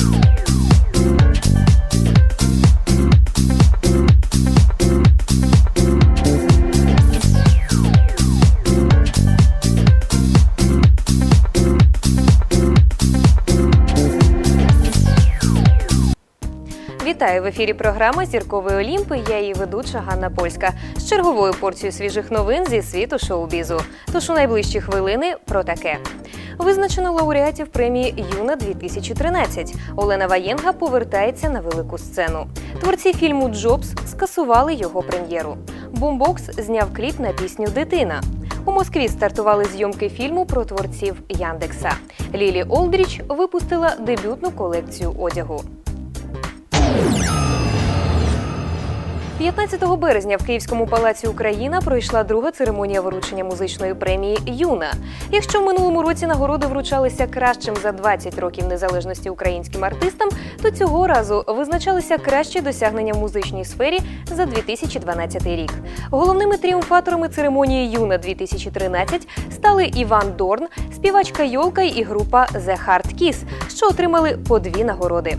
you. Ефірі програма Зірковий Олімп. і Я її ведуча Ганна Польська з черговою порцією свіжих новин зі світу шоу-бізу. Тож у найближчі хвилини про таке. Визначено лауреатів премії Юна 2013 Олена Ваєнга повертається на велику сцену. Творці фільму Джобс скасували його прем'єру. Бумбокс зняв кліп на пісню Дитина. У Москві стартували зйомки фільму про творців Яндекса. Лілі Олдріч випустила дебютну колекцію одягу. 15 березня в Київському палаці Україна пройшла друга церемонія вручення музичної премії Юна. Якщо в минулому році нагороди вручалися кращим за 20 років незалежності українським артистам, то цього разу визначалися кращі досягнення в музичній сфері за 2012 рік. Головними тріумфаторами церемонії Юна 2013 стали Іван Дорн, співачка Йолка і група The Hard Kiss, що отримали по дві нагороди.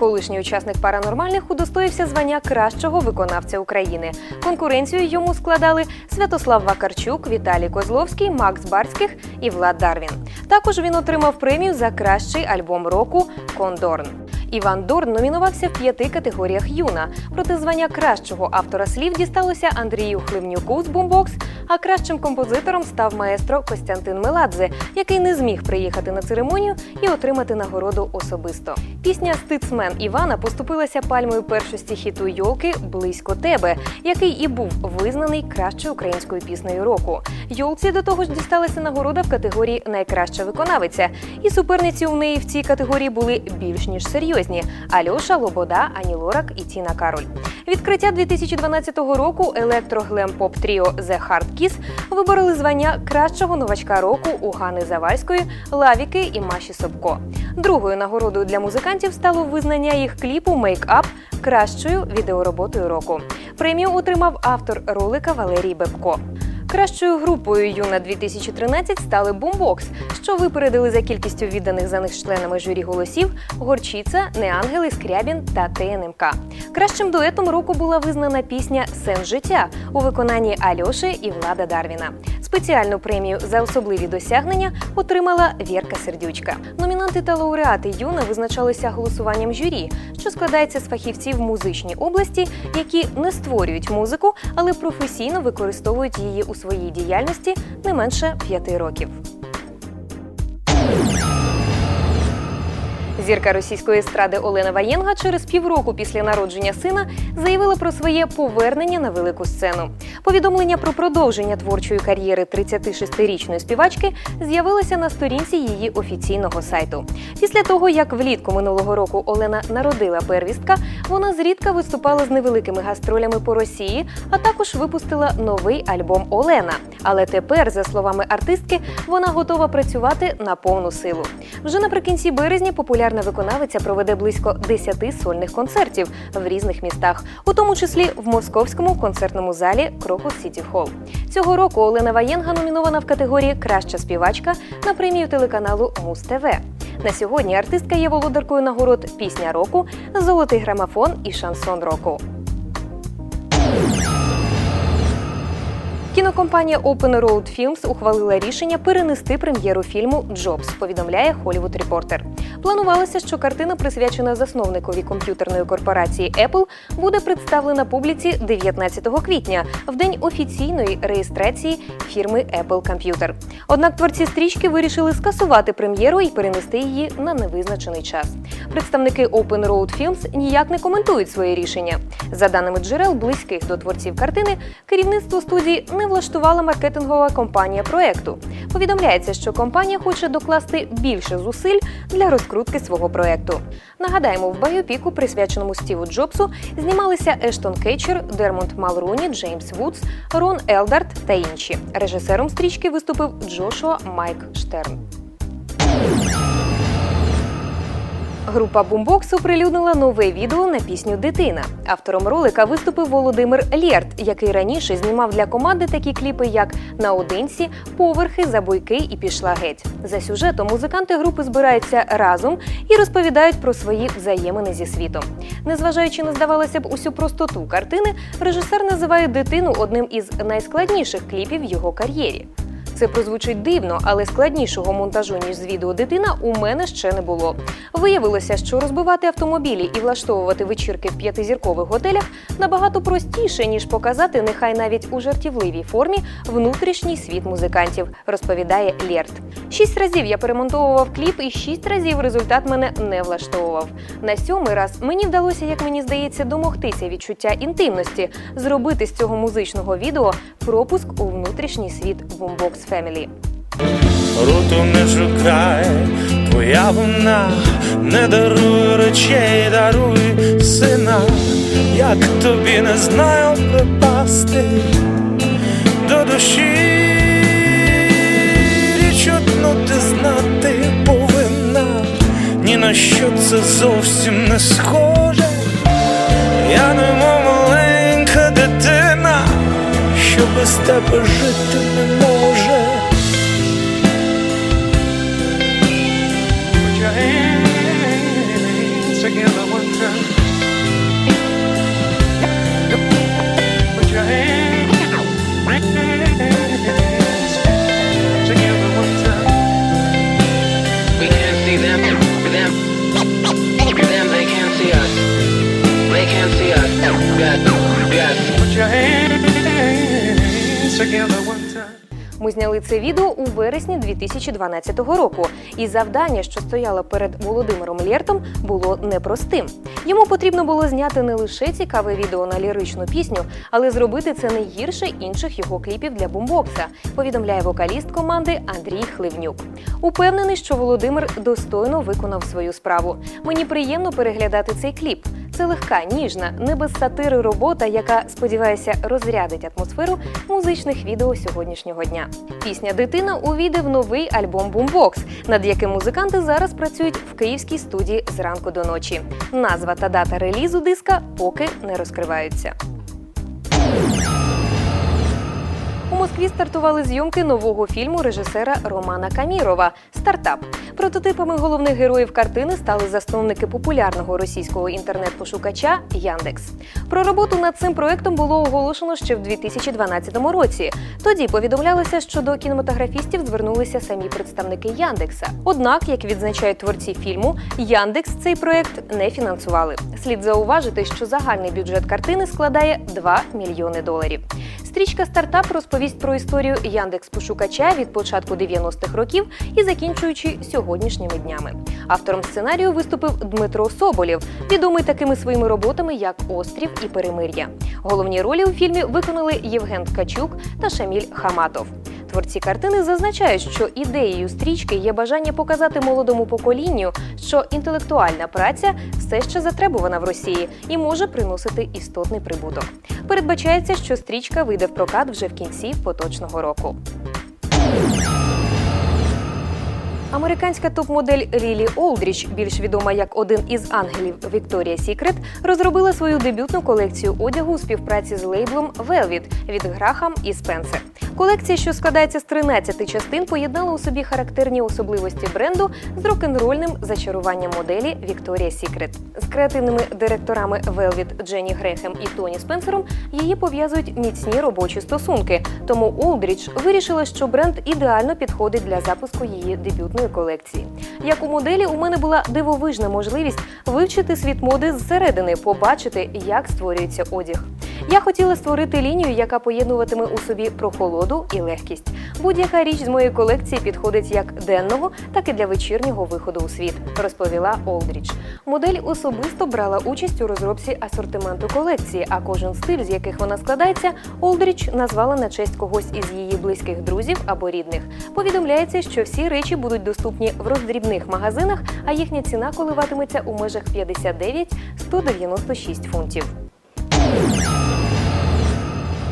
Колишній учасник паранормальних удостоївся звання кращого виконавця України. Конкуренцію йому складали Святослав Вакарчук, Віталій Козловський, Макс Барських і Влад Дарвін. Також він отримав премію за кращий альбом року Кондорн. Іван Дорн номінувався в п'яти категоріях юна. Проте звання кращого автора слів дісталося Андрію Хливнюку з Бумбокс, а кращим композитором став маестро Костянтин Меладзе, який не зміг приїхати на церемонію і отримати нагороду особисто. Пісня Стицмен Івана поступилася пальмою першості хіту Йолки Близько тебе, який і був визнаний кращою українською піснею року. Йолці до того ж дісталася нагорода в категорії Найкраща виконавиця, і суперниці у неї в цій категорії були більш ніж серйозні Альоша, Лобода, Ані Лорак і Тіна Кароль. Відкриття 2012 року електроглем поп тріо The Hard Kiss вибороли звання кращого новачка року у Гани Завальської, Лавіки і Маші Собко. Другою нагородою для музикантів стало визнання їх кліпу Мейкап кращою відеороботою року. Премію отримав автор ролика Валерій Бебко. Кращою групою Юна 2013 стали Бумбокс, що випередили за кількістю відданих за них членами журі голосів Горчиця, Неангели, Скрябін та ТНМК. Кращим дуетом року була визнана пісня Сен життя у виконанні Альоши і Влада Дарвіна. Спеціальну премію за особливі досягнення отримала Вірка Сердючка. Номінанти та лауреати Юна визначалися голосуванням журі, що складається з фахівців музичній області, які не створюють музику, але професійно використовують її у своїй діяльності не менше п'яти років. Зірка російської естради Олена Ваєнга через півроку після народження сина заявила про своє повернення на велику сцену. Повідомлення про продовження творчої кар'єри 36-річної співачки з'явилося на сторінці її офіційного сайту. Після того, як влітку минулого року Олена народила первістка, вона зрідка виступала з невеликими гастролями по Росії, а також випустила новий альбом Олена. Але тепер, за словами артистки, вона готова працювати на повну силу. Вже наприкінці березня популярна виконавиця проведе близько 10 сольних концертів в різних містах, у тому числі в московському концертному залі Крокус Сіті Холл. Цього року Олена Ваєнга номінована в категорії Краща співачка на премію телеканалу Муз ТВ. На сьогодні артистка є володаркою нагород Пісня року, Золотий грамофон і шансон року. Кінокомпанія Open Road Films ухвалила рішення перенести прем'єру фільму Джобс. Повідомляє Hollywood Reporter. Планувалося, що картина, присвячена засновникові комп'ютерної корпорації Apple, буде представлена публіці 19 квітня, в день офіційної реєстрації фірми Apple Computer. Однак творці стрічки вирішили скасувати прем'єру і перенести її на невизначений час. Представники Open Road Films ніяк не коментують своє рішення. За даними джерел, близьких до творців картини, керівництво студії не влаштувала маркетингова компанія проекту. Повідомляється, що компанія хоче докласти більше зусиль для розкрутки свого проекту. Нагадаємо, в байопіку, присвяченому Стіву Джобсу, знімалися Ештон Кетчер, Дермонт Малруні, Джеймс Вудс, Рон Елдарт та інші. Режисером стрічки виступив Джошуа Майк Штерн. Група Бумбокс оприлюднила нове відео на пісню Дитина. Автором ролика виступив Володимир Лєрт, який раніше знімав для команди такі кліпи, як Наодинці, Поверхи, Забойки і Пішла геть. За сюжетом музиканти групи збираються разом і розповідають про свої взаємини зі світом. Незважаючи на здавалося б усю простоту картини, режисер називає дитину одним із найскладніших кліпів в його кар'єрі. Це прозвучить дивно, але складнішого монтажу ніж з відео дитина у мене ще не було. Виявилося, що розбивати автомобілі і влаштовувати вечірки в п'ятизіркових готелях набагато простіше ніж показати, нехай навіть у жартівливій формі, внутрішній світ музикантів, розповідає Лєрт. Шість разів я перемонтовував кліп, і шість разів результат мене не влаштовував. На сьомий раз мені вдалося, як мені здається, домогтися відчуття інтимності, зробити з цього музичного відео пропуск у внутрішній світ Boombox Family. Руту не шукай, твоя вона не дарує речей, даруй сина, як тобі не знаю припасти до душі, це зовсім не схоже. Я немов маленька дитина, що без тебе жити Ми зняли це відео у вересні 2012 року, і завдання, що стояло перед Володимиром Лєртом, було непростим. Йому потрібно було зняти не лише цікаве відео на ліричну пісню, але зробити це не гірше інших його кліпів для бумбокса. Повідомляє вокаліст команди Андрій Хливнюк. Упевнений, що Володимир достойно виконав свою справу. Мені приємно переглядати цей кліп. Це легка, ніжна, не без сатири робота, яка, сподіваюся, розрядить атмосферу музичних відео сьогоднішнього дня. Пісня Дитина увійде в новий альбом Boombox, над яким музиканти зараз працюють в київській студії зранку до ночі. Назва та дата релізу диска поки не розкриваються. У Москві стартували зйомки нового фільму режисера Романа Камірова Стартап. Прототипами головних героїв картини стали засновники популярного російського інтернет-пошукача Яндекс. Про роботу над цим проектом було оголошено ще в 2012 році. Тоді повідомлялося, що до кінематографістів звернулися самі представники Яндекса. Однак, як відзначають творці фільму, Яндекс цей проект не фінансували. Слід зауважити, що загальний бюджет картини складає 2 мільйони доларів. Стрічка стартап розповість про історію Яндекс пошукача від початку 90-х років і закінчуючи сьогоднішніми днями. Автором сценарію виступив Дмитро Соболєв, відомий такими своїми роботами, як Острів і Перемир'я. Головні ролі у фільмі виконали Євген Ткачук та Шаміль Хаматов. Творці картини зазначають, що ідеєю стрічки є бажання показати молодому поколінню, що інтелектуальна праця все ще затребувана в Росії і може приносити істотний прибуток. Передбачається, що стрічка вийде в прокат вже в кінці поточного року. Американська топ-модель Рілі Олдріч, більш відома як один із ангелів Victoria's Secret, розробила свою дебютну колекцію одягу у співпраці з лейблом Velvet від Грахам і Спенсер. Колекція, що складається з 13 частин, поєднала у собі характерні особливості бренду з рок-н-рольним зачаруванням моделі Victoria's Secret. З креативними директорами Velvet Дженні Грехем і Тоні Спенсером її пов'язують міцні робочі стосунки. Тому Олдріч вирішила, що бренд ідеально підходить для запуску її дебютної колекції. Як у моделі, у мене була дивовижна можливість вивчити світ моди зсередини, побачити, як створюється одяг. Я хотіла створити лінію, яка поєднуватиме у собі прохолоду і легкість. Будь-яка річ з моєї колекції підходить як денного, так і для вечірнього виходу у світ, розповіла Олдріч. Модель особисто брала участь у розробці асортименту колекції, а кожен стиль, з яких вона складається, Олдріч назвала на честь когось із її близьких друзів або рідних. Повідомляється, що всі речі будуть доступні в роздрібних магазинах, а їхня ціна коливатиметься у межах 59-196 фунтів.